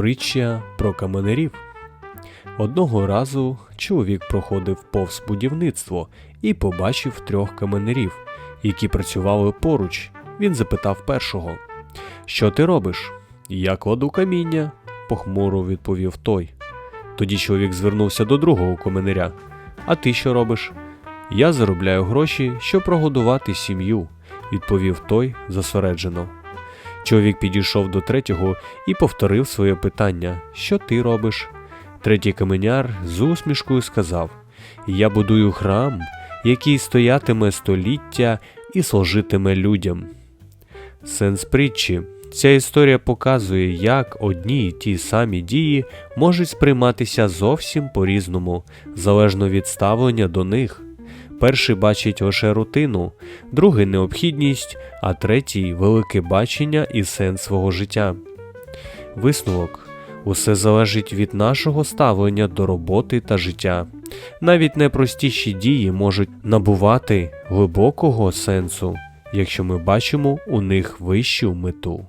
Притча про каменерів. Одного разу чоловік проходив повз будівництво і побачив трьох каменерів, які працювали поруч. Він запитав першого: Що ти робиш? Я кладу каміння, похмуро відповів той. Тоді чоловік звернувся до другого каменеря. А ти що робиш? Я заробляю гроші, щоб прогодувати сім'ю, відповів той засереджено. Чоловік підійшов до третього і повторив своє питання: Що ти робиш? Третій каменяр з усмішкою сказав: Я будую храм, який стоятиме століття і служитиме людям. Сенс притчі. Ця історія показує, як одні й ті самі дії можуть сприйматися зовсім по-різному, залежно від ставлення до них. Перший бачить лише рутину, другий необхідність, а третій велике бачення і сенс свого життя. Висновок усе залежить від нашого ставлення до роботи та життя. Навіть найпростіші дії можуть набувати глибокого сенсу, якщо ми бачимо у них вищу мету.